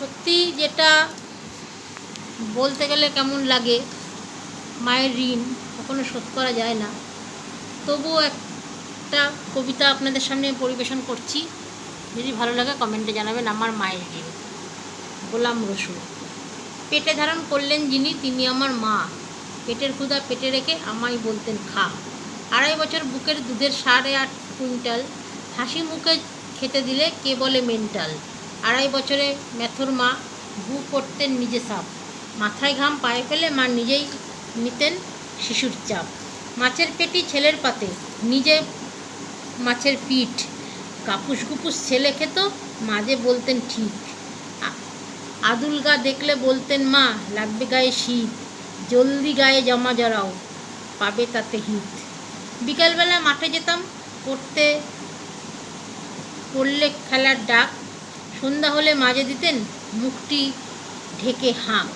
সত্যি যেটা বলতে গেলে কেমন লাগে, মায়ের ঋণ কখনো শোধ করা যায় না। তবুও একটা কবিতা আপনাদের সামনে পরিবেশন করছি। যদি ভালো লাগে কমেন্টে জানাবেন আমার মায়ের ঋণ। গোলাম রসুন। পেটে ধারণ করলেন যিনি, তিনি আমার মা। পেটের ক্ষুধা পেটে রেখে আমায় বলতেন, খা। আড়াই বছর বুকের দুধের সাড়ে আট কুইন্টাল, হাসি মুখে খেতে দিলে কে বলে মেন্টাল? আড়াই বছরে ম্যাথুর মা গু করতেন নিজে সাপ। মাথায় ঘাম পায়ে ফেলে মা নিজেই নিতেন শিশুর চাপ। মাছের পেটি ছেলের পাতে, নিজে মাছের পিঠ। কাপুস কুপুস ছেলে খেত মাঝে বলতেন ঠিক। আদুল গা দেখলে বলতেন, মা, লাগবে গায়ে শীত, জলদি গায়ে জমা জড়াও, পাবে তাতে হিত। বিকালবেলা মাঠে যেতাম, পড়তে, পড়লে খেলার ডাক সন্ধ্যা হলে মাজে দিতেন মুখটি ঢেকে হাঁক